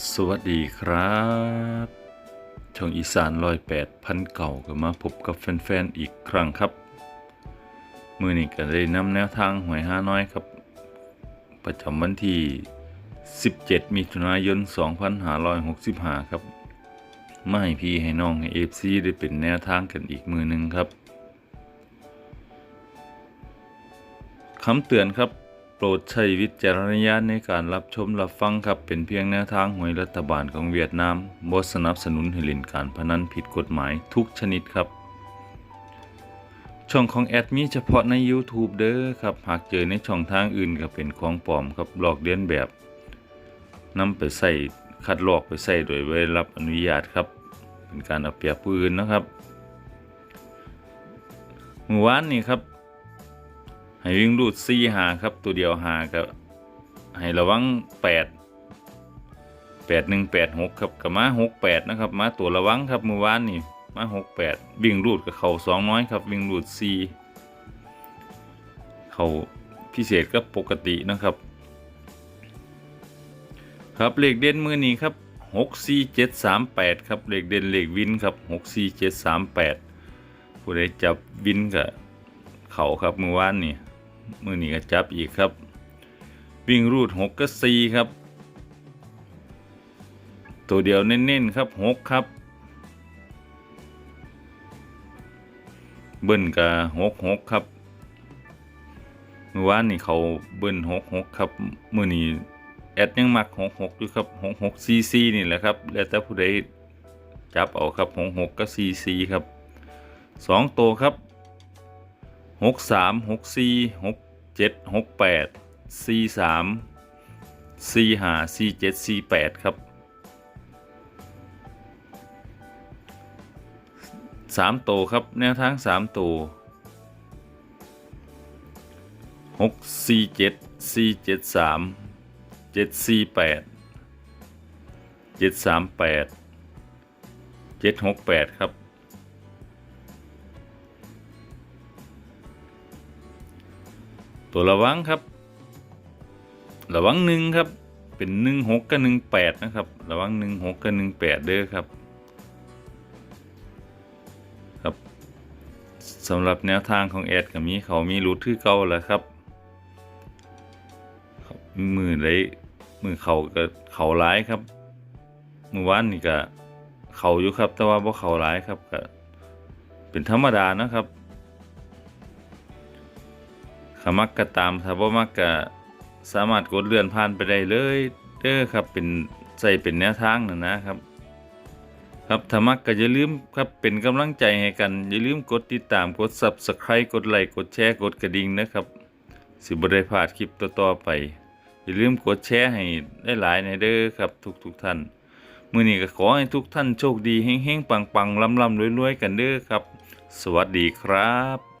สวัสดีครับช่องอีสานร้อยแปดพันเก่าก็มาพบกับแฟนๆอีกครั้งครับ มือนี้ก็ได้นำแนวทางหวยห้าน้อยครับ ประจำวันที่ 17 มิถุนายน 2565 ครับมาให้พี่ให้น้องให้เอฟซีได้เป็นแนวทางกันอีกมือหนึ่งครับคำเตือนครับ รดใช้วิจารณญาณในการรับชมรับฟังครับ เป็นเพียงแนวทางหวยรัฐบาลของเวียดนามบสนับสนุนให้เล่นการพนันผิดกฎหมายทุกชนิดครับ ช่องของแอดมีเฉพาะใน YouTube เด้อครับ หากเจอในช่องทางอื่นก็เป็นของปลอมครับหลอกเลียนแบบนำไปใส่คัดลอกไปใส่โดยไม่รับอนุญาตครับ เป็นการเอาเปรียบผู้อื่นนะครับเมื่อวานนี้ครับ ให้วิ่งรูดซีหาครับ ตัวเดียวหากับให้ระวังแปดแปดหนึ่งแปดหกครับกับมาหกแปดนะครับมาตัวระวังครับเมื่อวานนี่มาหกแปดวิ่งรูดกับเขาสองน้อยครับวิ่งรูดซีเขาพิเศษก็ปกตินะครับ ครับเลขเด่นมือนี้ครับหกสี่เจ็ดสามแปดครับเลขเด่นเลขวินครับหกสี่เจ็ดสามแปดผู้ใดจับวินกับเขาครับมือวานนี่ มือนี้ก็จับอีกครับ วิ่งรูดหกก็สี่ครับ ตัวเดียวเน้นๆครับหกครับ เบิ้ลกับหกหกครับเมื่อวานนี่เขาเบิ้ลหกหกครับมือนี้แอดยังมักหกหกอยู่ครับหกหกซีซีนี่แหละครับ แล้วแต่ผู้ใดจับเอาครับหกหกก็ซีซีครับสองตัวครับ หกสามหกสี่หกเจ็ดหกแปดสี่สามสี่ห้าสี่เจ็ดสี่แปดครับสามโตวครับ แนวทางสามโตวหกสี่เจ็ดสี่เจ็ดสามเจ็ดสี่แปดเจ็ดสามแปดเจ็ดหกแปดครับ ตัวระวังครับ ระวังหนึ่งครับ เป็นหนึ่งหกกับหนึ่งแปดนะครับ ระวังหนึ่งหกกับหนึ่งแปดเด้อครับ ครับสำหรับแนวทางของแอดกับมีเขามีรูทที่เก่าแล้วครับ มือเลยมือเขาก็เขาร้ายครับ มือวานนี่ก็เขาอยู่ครับ แต่ว่าบ่เขาร้ายครับก็เป็นธรรมดานะครับ ขมักก็ตามถ้าบ่มักก็สามารถกดเลื่อนผ่านไปได้เลยเด้อครับเป็นใส่เป็นแนวทางนะนะครับ ครับถ้ามักก็อย่าลืมครับเป็นกำลังใจให้กัน อย่าลืมกดติดตามกด Subscribe กดไลค์กดแชร์กดกระดิ่งนะครับ สิบ่ได้พลาดคลิปต่อๆไป อย่าลืมกดแชร์ให้ได้หลายในเด้อครับทุกๆท่านมื้อนี้ก็ขอให้ทุกท่านโชคดีเฮงๆปังๆลำๆรวยๆกันเด้อครับ สวัสดีครับ